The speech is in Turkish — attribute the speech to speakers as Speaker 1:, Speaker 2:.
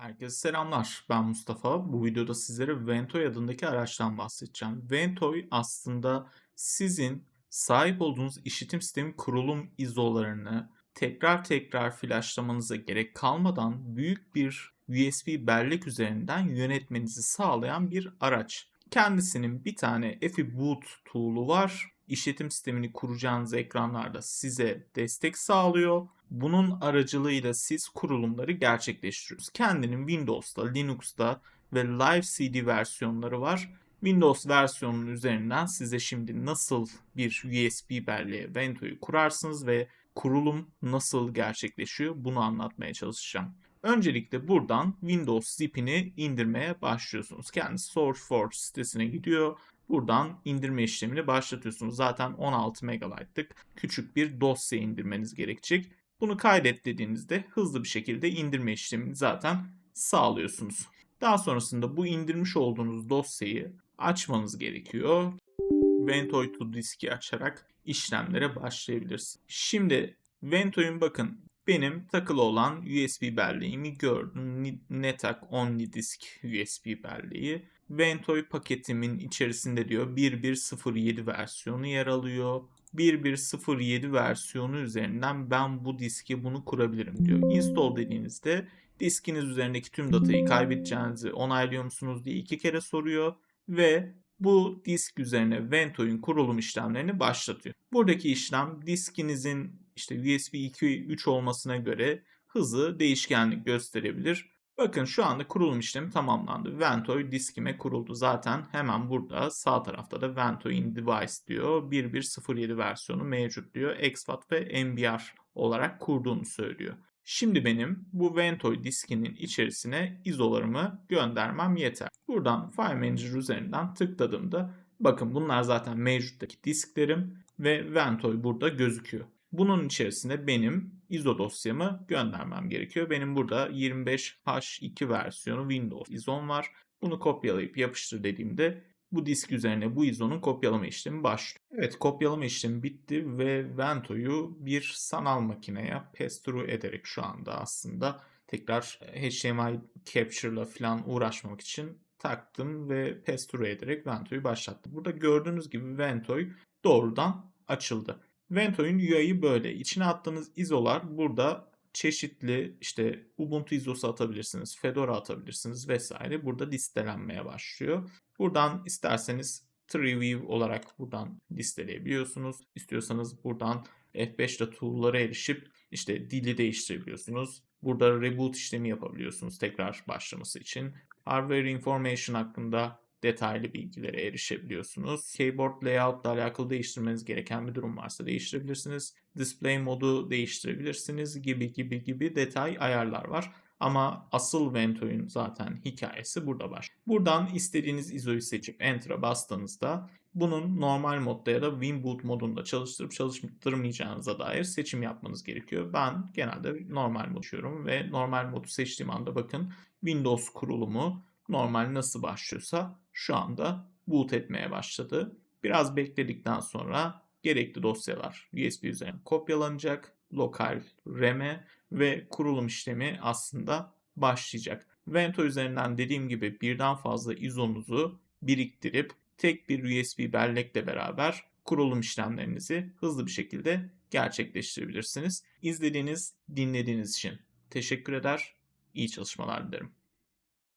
Speaker 1: Herkese selamlar. Ben Mustafa. Bu videoda sizlere Ventoy adındaki araçtan bahsedeceğim. Ventoy aslında sizin sahip olduğunuz işletim sistemi kurulum izolarını tekrar tekrar flashlamanıza gerek kalmadan büyük bir USB bellek üzerinden yönetmenizi sağlayan bir araç. Kendisinin bir tane EFI Boot tool'u var. İşletim sistemini kuracağınız ekranlarda size destek sağlıyor. Bunun aracılığıyla siz kurulumları gerçekleştiriyorsunuz. Kendinin Windows'ta, Linux'ta ve Live CD versiyonları var. Windows versiyonunun üzerinden size şimdi nasıl bir USB belleğe Vento'yu kurarsınız ve kurulum nasıl gerçekleşiyor bunu anlatmaya çalışacağım. Öncelikle buradan Windows zipini indirmeye başlıyorsunuz. Kendisi SourceForge sitesine gidiyor. Buradan indirme işlemini başlatıyorsunuz. Zaten 16 MB'lık küçük bir dosya indirmeniz gerekecek. Bunu kaydet dediğinizde hızlı bir şekilde indirme işlemini zaten sağlıyorsunuz. Daha sonrasında bu indirmiş olduğunuz dosyayı açmanız gerekiyor. Ventoy to diski açarak işlemlere başlayabilirsiniz. Şimdi Ventoy'un bakın benim takılı olan USB belleğimi gördüm. Netak OmniDisk USB belleği. Ventoy paketimin içerisinde diyor 1107 versiyonu yer alıyor. 1107 versiyonu üzerinden ben bu diski bunu kurabilirim diyor. Install dediğinizde diskiniz üzerindeki tüm datayı kaybedeceğinizi onaylıyor musunuz diye iki kere soruyor ve bu disk üzerine Ventoy'un kurulum işlemlerini başlatıyor. Buradaki işlem diskinizin işte USB 2 3 olmasına göre hızı değişkenlik gösterebilir. Bakın şu anda kurulum işlemi tamamlandı. Ventoy diskime kuruldu. Zaten hemen burada sağ tarafta da Ventoy in device diyor. 1107 versiyonu mevcut diyor. exFAT ve MBR olarak kurduğunu söylüyor. Şimdi benim bu Ventoy diskinin içerisine izolarımı göndermem yeter. Buradan File Manager üzerinden tıkladığımda bakın bunlar zaten mevcuttaki disklerim ve Ventoy burada gözüküyor. Bunun içerisine benim ISO dosyamı göndermem gerekiyor. Benim burada 25H2 versiyonu Windows ISO'm var. Bunu kopyalayıp yapıştır dediğimde bu disk üzerine bu ISO'nun kopyalama işlemi başlıyor. Evet kopyalama işlemi bitti ve Vento'yu bir sanal makineye pass-through ederek şu anda aslında tekrar HDMI capture'la falan uğraşmamak için taktım ve pass-through ederek Vento'yu başlattım. Burada gördüğünüz gibi Ventoy doğrudan açıldı. Ventoy'un UI'yi böyle. İçine attığınız izolar burada çeşitli işte Ubuntu izosu atabilirsiniz, Fedora atabilirsiniz vesaire. Burada listelenmeye başlıyor. Buradan isterseniz TreeView olarak buradan listeleyebiliyorsunuz. İstiyorsanız buradan F5'te tool'lara erişip işte dili değiştirebiliyorsunuz. Burada reboot işlemi yapabiliyorsunuz tekrar başlaması için. Hardware information hakkında detaylı bilgilere erişebiliyorsunuz. Keyboard layout ile alakalı değiştirmeniz gereken bir durum varsa değiştirebilirsiniz. Display modu değiştirebilirsiniz gibi gibi gibi detay ayarlar var. Ama asıl Ventoy'un zaten hikayesi burada var. Buradan istediğiniz ISO'yu seçip Enter'a bastığınızda bunun normal modda ya da WinBoot modunda çalıştırıp çalıştırmayacağınıza dair seçim yapmanız gerekiyor. Ben genelde normal mod açıyorum ve normal modu seçtiğim anda bakın Windows kurulumu normal nasıl başlıyorsa şu anda boot etmeye başladı. Biraz bekledikten sonra gerekli dosyalar USB üzerine kopyalanacak. Lokal RAM'e ve kurulum işlemi aslında başlayacak. Vento üzerinden dediğim gibi birden fazla izonuzu biriktirip tek bir USB bellekle beraber kurulum işlemlerinizi hızlı bir şekilde gerçekleştirebilirsiniz. İzlediğiniz, dinlediğiniz için teşekkür eder. İyi çalışmalar dilerim.